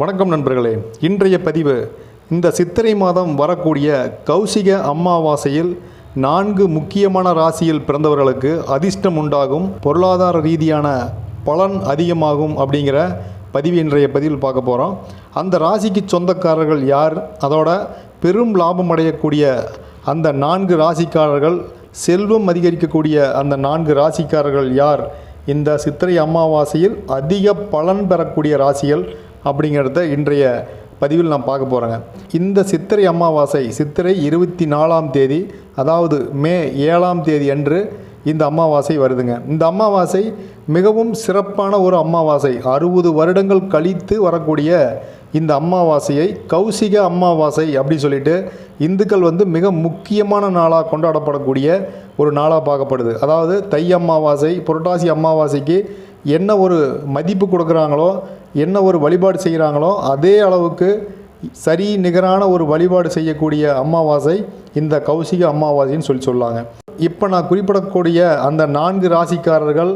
வணக்கம் நண்பர்களே. இன்றைய பதிவு இந்த சித்திரை மாதம் வரக்கூடிய கௌசிக அமாவாசையில் நான்கு முக்கியமான ராசியில் பிறந்தவர்களுக்கு அதிர்ஷ்டம் உண்டாகும் பொருளாதார ரீதியான பலன் அதிகமாகும் அப்படிங்கிற பதிவு இன்றைய பதிவில் பார்க்க போகிறோம் அந்த ராசிக்கு சொந்தக்காரர்கள் யார்? அதோட பெரும் லாபம் அடையக்கூடிய அந்த நான்கு ராசிக்காரர்கள் செல்வம் அதிகரிக்கக்கூடிய அந்த நான்கு ராசிக்காரர்கள் யார்? இந்த சித்திரை அமாவாசையில் அதிக பலன் பெறக்கூடிய ராசிகள் அப்படிங்கிறத இன்றைய பதிவில் நான் பார்க்க போகிறேங்க இந்த சித்திரை அமாவாசை சித்திரை இருபத்தி நாலாம் தேதி அதாவது மே ஏழாம் தேதி அன்று இந்த அமாவாசை வருதுங்க. இந்த அமாவாசை மிகவும் சிறப்பான ஒரு அமாவாசை. அறுபது வருடங்கள் கழித்து வரக்கூடிய இந்த அமாவாசையை கௌசிக அமாவாசை அப்படி சொல்லிட்டு இந்துக்கள் வந்து மிக முக்கியமான நாளாக கொண்டாடப்படக்கூடிய ஒரு நாளாக பார்க்கப்படுது. அதாவது தை அமாவாசை புரட்டாசி அமாவாசைக்கு என்ன ஒரு மதிப்பு கொடுக்குறாங்களோ என்ன ஒரு வழிபாடு செய்கிறாங்களோ அதே அளவுக்கு சரி நிகரான ஒரு வழிபாடு செய்யக்கூடிய அமாவாசை இந்த கௌசிக அமாவாசைன்னு சொல்லி சொல்லாங்க. இப்போ நான் குறிப்பிடக்கூடிய அந்த நான்கு ராசிக்காரர்கள்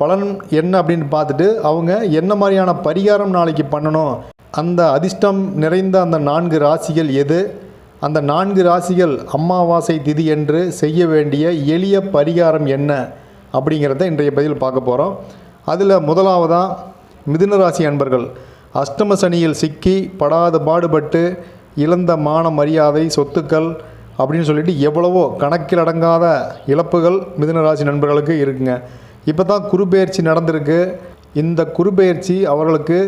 பலன் என்ன அப்படின்னு பார்த்துட்டு அவங்க என்ன மாதிரியான பரிகாரம் நாளைக்கு பண்ணணும் அந்த அதிர்ஷ்டம் நிறைந்த அந்த நான்கு ராசிகள் எது? அந்த நான்கு ராசிகள் அமாவாசை திதி என்று செய்ய வேண்டிய எளிய பரிகாரம் என்ன? அப்படிங்கிறத இன்றைய பதில் பார்க்க போகிறோம் அதில் முதலாவதாக மிதுன ராசி அன்பர்கள் அஷ்டம சனியில் சிக்கி படாத பாடுபட்டு இழந்த மான மரியாதை சொத்துக்கள் அப்படின்னு சொல்லிட்டு எவ்வளவோ கணக்கில் அடங்காத இழப்புகள் மிதுன ராசி நண்பர்களுக்கு இருக்குங்க. இப்போ தான் குருபெயர்ச்சி நடந்திருக்கு. இந்த குருபெயர்ச்சி அவர்களுக்கு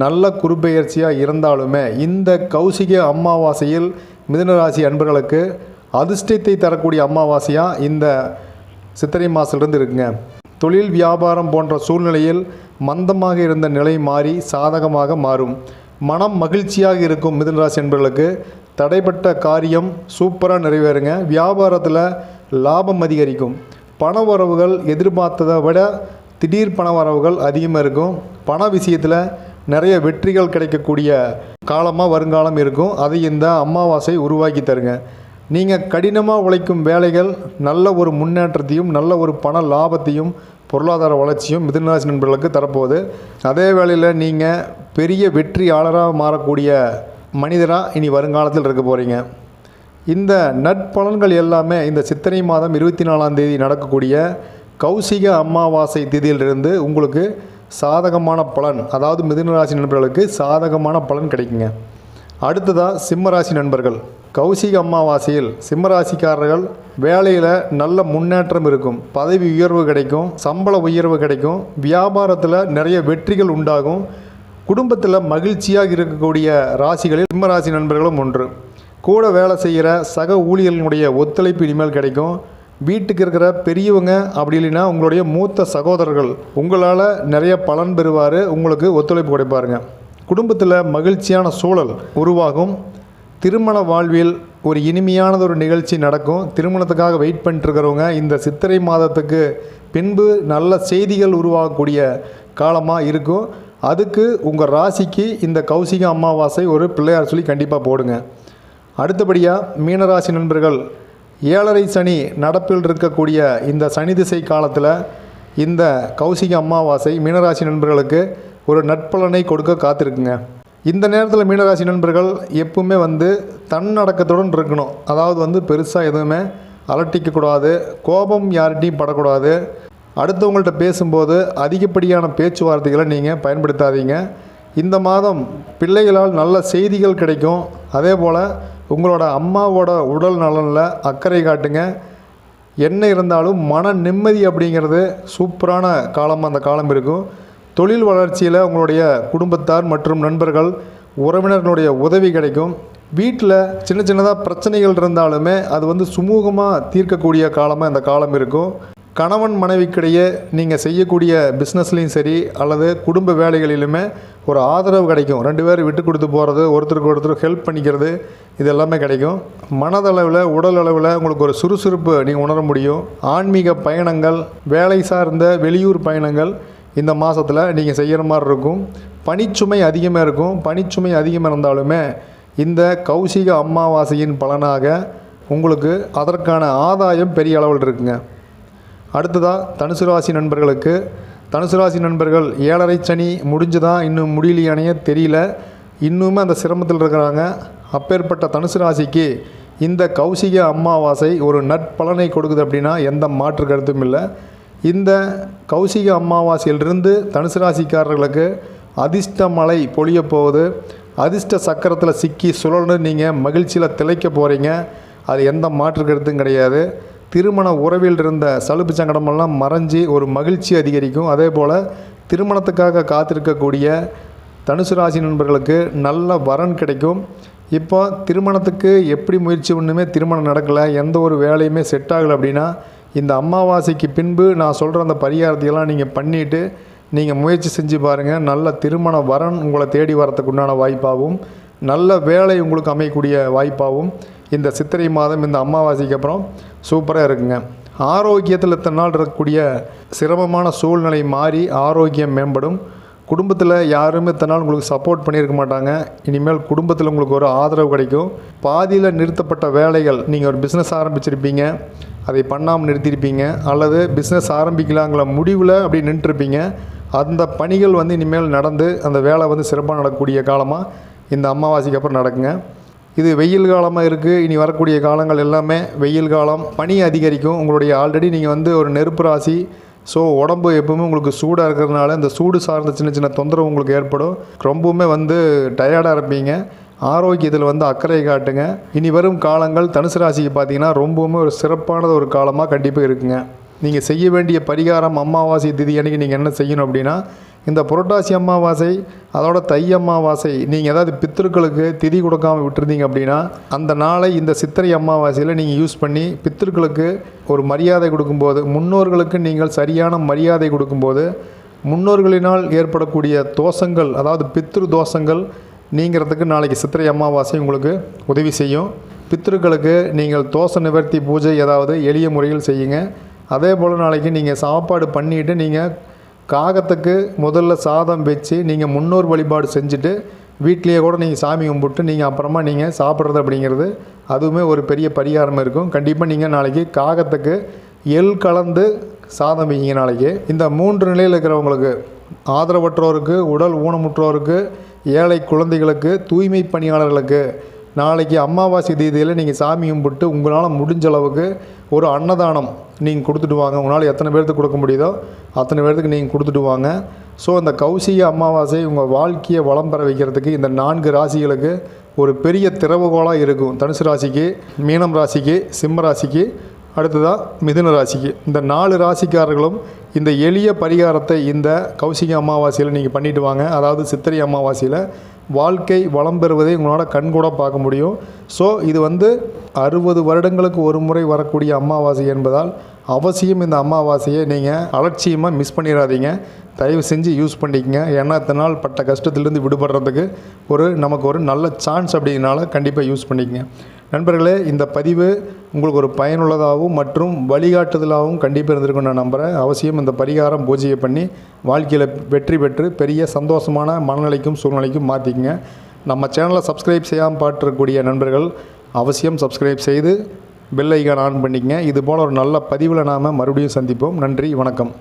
நல்ல குறுபெயர்ச்சியாக இருந்தாலுமே இந்த கௌசிக அமாவாசையில் மிதுனராசி அன்பர்களுக்கு அதிர்ஷ்டத்தை தரக்கூடிய அமாவாசையாக இந்த சித்திரை மாதத்துலேருந்து இருக்குங்க. தொழில் வியாபாரம் போன்ற சூழ்நிலையில் மந்தமாக இருந்த நிலை மாறி சாதகமாக மாறும். மனம் மகிழ்ச்சியாக இருக்கும் மிதுனராசி அன்பர்களுக்கு தடைப்பட்ட காரியம் சூப்பராக நிறைவேறுங்க. வியாபாரத்தில் லாபம் அதிகரிக்கும். பண வரவுகள் எதிர்பார்த்ததை விட திடீர் பண வரவுகள் அதிகமாக இருக்கும். பண விஷயத்தில் நிறைய வெற்றிகள் கிடைக்கக்கூடிய காலமாக வருங்காலம் இருக்கும். அதை இந்த அமாவாசை உருவாக்கி தருங்க. நீங்கள் கடினமாக உழைக்கும் வேலைகள் நல்ல ஒரு முன்னேற்றத்தையும் நல்ல ஒரு பண லாபத்தையும் பொருளாதார வளர்ச்சியும் மிதுனராசி நண்பர்களுக்கு தரப்போகுது. அதே வேளையில் நீங்கள் பெரிய வெற்றியாளராக மாறக்கூடிய மனிதராக இனி வருங்காலத்தில் இருக்க போகிறீங்க இந்த நட்பலன்கள் எல்லாமே இந்த சித்திரை மாதம் இருபத்தி நாலாம் தேதி நடக்கக்கூடிய கௌசிக அமாவாசை திதியிலிருந்து உங்களுக்கு சாதகமான பலன் அதாவது மிதுனராசி நண்பர்களுக்கு சாதகமான பலன் கிடைக்குங்க. அடுத்ததாக சிம்மராசி நண்பர்கள். கௌசிக அமாவாசையில் சிம்மராசிக்காரர்கள் வேலையில் நல்ல முன்னேற்றம் இருக்கும். பதவி உயர்வு கிடைக்கும் சம்பள உயர்வு கிடைக்கும். வியாபாரத்தில் நிறைய வெற்றிகள் உண்டாகும். குடும்பத்தில் மகிழ்ச்சியாக இருக்கக்கூடிய ராசிகளில் சிம்மராசி நண்பர்களும் ஒன்று. கூட வேலை செய்கிற சக ஊழியர்களுடைய ஒத்துழைப்பு இனிமேல் கிடைக்கும். வீட்டுக்கு இருக்கிற பெரியவங்க அப்படி இல்லைன்னா உங்களுடைய மூத்த சகோதரர்கள் உங்களால் நிறைய பலன் பெறுவார் உங்களுக்கு ஒத்துழைப்பு கிடைப்பாருங்க. குடும்பத்தில் மகிழ்ச்சியான சூழல் உருவாகும். திருமண வாழ்வில் ஒரு இனிமையானது ஒரு நிகழ்ச்சி நடக்கும். திருமணத்துக்காக வெயிட் பண்ணிட்டுருக்கிறவங்க இந்த சித்திரை மாதத்துக்கு பின்பு நல்ல செய்திகள் உருவாகக்கூடிய காலமாக இருக்கும். அதுக்கு உங்கள் ராசிக்கு இந்த கௌசிக அமாவாசை ஒரு பிள்ளையார் சொல்லி கண்டிப்பாக போடுங்க. அடுத்தபடியாக மீனராசி நண்பர்கள் ஏழரை சனி நடப்பில் இருக்கக்கூடிய இந்த சனி திசை காலத்தில் இந்த கௌசிக அமாவாசை மீனராசி நண்பர்களுக்கு ஒரு நட்பலனை கொடுக்க காத்திருக்குங்க. இந்த நேரத்தில் மீனராசி நண்பர்கள் எப்பவுமே வந்து தன்னடக்கத்துடன் இருக்கணும். அதாவது வந்து பெருசாக எதுவுமே அலட்டிக்கக்கூடாது கோபம் யார்கிட்டையும் படக்கூடாது. அடுத்தவங்கள்ட்ட பேசும்போது அதிகப்படியான பேச்சுவார்த்தைகளை நீங்கள் பயன்படுத்தாதீங்க. இந்த மாதம் பிள்ளைகளால் நல்ல செய்திகள் கிடைக்கும். அதே போல் உங்களோட அம்மாவோட உடல் நலனில் அக்கறை காட்டுங்க. என்ன இருந்தாலும் மன நிம்மதி அப்படிங்கிறது சூப்பரான காலமாக அந்த காலம் இருக்கும். தொழில் வளர்ச்சியில் உங்களுடைய குடும்பத்தார் மற்றும் நண்பர்கள் உறவினர்களுடைய உதவி கிடைக்கும். வீட்டில் சின்ன சின்னதாக பிரச்சனைகள் இருந்தாலுமே அது வந்து சுமூகமாக தீர்க்கக்கூடிய காலமாக இந்த காலம் இருக்கும். கணவன் மனைவிக்கிடையே நீங்கள் செய்யக்கூடிய பிஸ்னஸ்லேயும் சரி அல்லது குடும்ப வேலைகளிலுமே ஒரு ஆதரவு கிடைக்கும். ரெண்டு பேரும் விட்டு கொடுத்து போகிறது ஒருத்தருக்கு ஒருத்தர் ஹெல்ப் பண்ணிக்கிறது இது எல்லாமே கிடைக்கும். மனதளவில் உடல் அளவில் உங்களுக்கு ஒரு சுறுசுறுப்பு நீங்கள் உணர முடியும். ஆன்மீக பயணங்கள் வேலை சார்ந்த வெளியூர் பயணங்கள் இந்த மாதத்தில் நீங்கள் செய்கிற மாதிரி இருக்கும். பனிச்சுமை அதிகமாக இருக்கும். பனிச்சுமை அதிகமாக இருந்தாலுமே இந்த கௌசிக அமாவாசையின் பலனாக உங்களுக்கு அதற்கான ஆதாயம் பெரிய அளவில் இருக்குங்க. அடுத்ததாக தனுசு ராசி நண்பர்களுக்கு தனுசு ராசி நண்பர்கள் ஏழரை சனி முடிஞ்சுதா இன்னும் முடியலையானே தெரியல. இன்னுமே அந்த சிரமத்தில் இருக்கிறாங்க. அப்பேற்பட்ட தனுசு ராசிக்கு இந்த கௌசிக அமாவாசை ஒரு நற்பலனை கொடுக்குது அப்படின்னா எந்த மாற்று கருத்தும் இல்லை. இந்த கௌசிக அம்மாவாசையிலிருந்து தனுசு ராசிக்காரர்களுக்கு அதிர்ஷ்ட மழை பொழிய போகுது. அதிர்ஷ்ட சக்கரத்தில் சிக்கி சுழல்னு நீங்கள் மகிழ்ச்சியில் திளைக்க போகிறீங்க அது எந்த மாற்று கருத்தும் கிடையாது. திருமண உறவில் இருந்த சலுப்பு சங்கடமெல்லாம் மறைஞ்சி ஒரு மகிழ்ச்சி அதிகரிக்கும். அதே போல் திருமணத்துக்காக காத்திருக்கக்கூடிய தனுசு ராசி நண்பர்களுக்கு நல்ல வரன் கிடைக்கும். இப்போ திருமணத்துக்கு எப்படி முயற்சி ஒன்றுமே திருமணம் நடக்கலை எந்த ஒரு வேலையுமே செட் ஆகலை அப்படின்னா இந்த அமாவாசைக்கு பின்பு நான் சொல்கிற அந்த பரிகாரத்தையெல்லாம் நீங்கள் பண்ணிவிட்டு நீங்கள் முயற்சி செஞ்சு பாருங்கள் நல்ல திருமண வரன் உங்களை தேடி வரத்துக்கு உண்டான வாய்ப்பாகவும் நல்ல வேலை உங்களுக்கு அமையக்கூடிய வாய்ப்பாகவும் இந்த சித்திரை மாதம் இந்த அமாவாசைக்கு அப்புறம் சூப்பராக இருக்குங்க. ஆரோக்கியத்தில் இத்தனை நாள் இருக்கக்கூடிய சிரமமான சூழ்நிலை மாறி ஆரோக்கியம் மேம்படும். குடும்பத்தில் யாருமே இத்தனை நாள் உங்களுக்கு சப்போர்ட் பண்ணியிருக்க மாட்டாங்க. இனிமேல் குடும்பத்தில் உங்களுக்கு ஒரு ஆதரவு கிடைக்கும். பாதியில் நிறுத்தப்பட்ட வேலைகள் நீங்கள் ஒரு பிஸ்னஸ் ஆரம்பிச்சிருப்பீங்க. அதை பண்ணாமல் நிறுத்தியிருப்பீங்க அல்லது பிஸ்னஸ் ஆரம்பிக்கலாங்கிற முடிவில் அப்படி நின்றுருப்பீங்க. அந்த பணிகள் வந்து இனிமேல் நடந்து அந்த வேலை வந்து சிறப்பாக நடக்கக்கூடிய காலமாக இந்த அமாவாசைக்கு அப்புறம் நடக்குங்க. இது வெயில் காலமாக இருக்குது இனி வரக்கூடிய காலங்கள் எல்லாமே வெயில் காலம். பனி அதிகரிக்கும். உங்களுடைய ஆல்ரெடி நீங்கள் வந்து ஒரு நெருப்பு ராசி. ஸோ உடம்பு எப்பவுமே உங்களுக்கு சூடாக இருக்கிறதுனால இந்த சூடு சார்ந்த சின்ன சின்ன தொந்தரவு உங்களுக்கு ஏற்படும். ரொம்பவுமே வந்து டயர்டாக இருப்பீங்க. ஆரோக்கியத்தில் வந்து அக்கறை காட்டுங்க. இனி வரும் காலங்கள் தனுசு ராசிக்கு பார்த்தீங்கன்னா ரொம்பவுமே ஒரு சிறப்பானது ஒரு காலமாக கண்டிப்பாக இருக்குங்க. நீங்கள் செய்ய வேண்டிய பரிகாரம் அமாவாசை திதி அன்னைக்கு நீங்கள் என்ன செய்யணும் அப்படின்னா இந்த புரட்டாசி அமாவாசை அதோட தை அமாவாசை நீங்கள் ஏதாவது பித்திருக்களுக்கு திதி கொடுக்காம விட்டுருந்தீங்க அப்படின்னா அந்த நாளை இந்த சித்திரை அமாவாசையில் நீங்கள் யூஸ் பண்ணி பித்திருக்களுக்கு ஒரு மரியாதை கொடுக்கும்போது முன்னோர்களுக்கு நீங்கள் சரியான மரியாதை கொடுக்கும்போது முன்னோர்களினால் ஏற்படக்கூடிய தோஷங்கள் அதாவது பித்ரு தோஷங்கள் நீங்கிறதுக்கு நாளைக்கு சித்திரை அமாவாசை உங்களுக்கு உதவி செய்யும். பித்திருக்களுக்கு நீங்கள் தோஷ நிவர்த்தி பூஜை ஏதாவது எளிய முறையில் செய்யுங்க. அதே போல் நாளைக்கு நீங்கள் சாப்பாடு பண்ணிவிட்டு நீங்கள் காகத்துக்கு முதல்ல சாதம் வச்சு நீங்கள் முன்னோர் வழிபாடு செஞ்சுட்டு வீட்லேயே கூட நீங்கள் சாமி கும்பிட்டு நீங்கள் அப்புறமா நீங்கள் சாப்பிட்றது அப்படிங்கிறது அதுவுமே ஒரு பெரிய பரிகாரம் இருக்கும். கண்டிப்பாக நீங்கள் நாளைக்கு காகத்துக்கு எள் கலந்து சாதம் வைங்க நாளைக்கு. இந்த மூன்று நிலையில் இருக்கிறவங்களுக்கு ஆதரவற்றோருக்கு உடல் ஊனமுற்றோருக்கு ஏழை குழந்தைகளுக்கு தூய்மை பணியாளர்களுக்கு நாளைக்கு அமாவாசை தேதியில் நீங்கள் சாமி கும்பிட்டு உங்களால் முடிஞ்ச அளவுக்கு ஒரு அன்னதானம் நீங்கள் கொடுத்துட்டு வாங்க. உங்களால் எத்தனை பேர்த்துக்கு கொடுக்க முடியுதோ அத்தனை பேர்த்துக்கு நீங்கள் கொடுத்துட்டு வாங்க. ஸோ இந்த கௌசிக அமாவாசை உங்கள் வாழ்க்கையை வளம் பெற வைக்கிறதுக்கு இந்த நான்கு ராசிகளுக்கு ஒரு பெரிய திறவுகோலாக இருக்கும். தனுசு ராசிக்கு மீனம் ராசிக்கு சிம்ம ராசிக்கு அடுத்ததாக மிதுன ராசிக்கு. இந்த நாலு ராசிக்காரர்களும் இந்த எளிய பரிகாரத்தை இந்த கௌசிக அமாவாசையில் நீங்கள் பண்ணிட்டு வாங்க. அதாவது சித்திரை அமாவாசையில் வாழ்க்கை வளம் பெறுவதை உங்களால் கண்கூட பார்க்க முடியும். ஸோ இது வந்து அறுபது வருடங்களுக்கு ஒரு முறை வரக்கூடிய அமாவாசை என்பதால் அவசியம் இந்த அமாவாசையை நீங்கள் அலட்சியமாக மிஸ் பண்ணிடாதீங்க தயவு செஞ்சு யூஸ் பண்ணிக்கங்க. ஏன்னா இத்தனை நாள் பட்ட கஷ்டத்துலேருந்து விடுபடுறதுக்கு ஒரு நமக்கு ஒரு நல்ல சான்ஸ் அப்படிங்கிறனால கண்டிப்பாக யூஸ் பண்ணிக்கங்க. நண்பர்களே இந்த பதிவு உங்களுக்கு ஒரு பயனுள்ளதாகவும் மற்றும் வழிகாட்டுதலாகவும் கண்டிப்பாக இருந்திருக்கும் நான் நம்புகிறேன் அவசியம் இந்த பரிகாரம் பூஜையை பண்ணி வாழ்க்கையில் வெற்றி பெற்று பெரிய சந்தோஷமான மனநிலைக்கும் சூழ்நிலைக்கும் மாற்றிக்கங்க நம்ம சேனலை சப்ஸ்கிரைப் செய்யாமல் பாட்டிருக்கக்கூடிய நண்பர்கள் அவசியம் சப்ஸ்கிரைப் செய்து பெல் ஐக்கான் ஆன் பண்ணிக்கங்க. இது போல் ஒரு நல்ல பதிவில் நாம் மறுபடியும் சந்திப்போம். நன்றி வணக்கம்.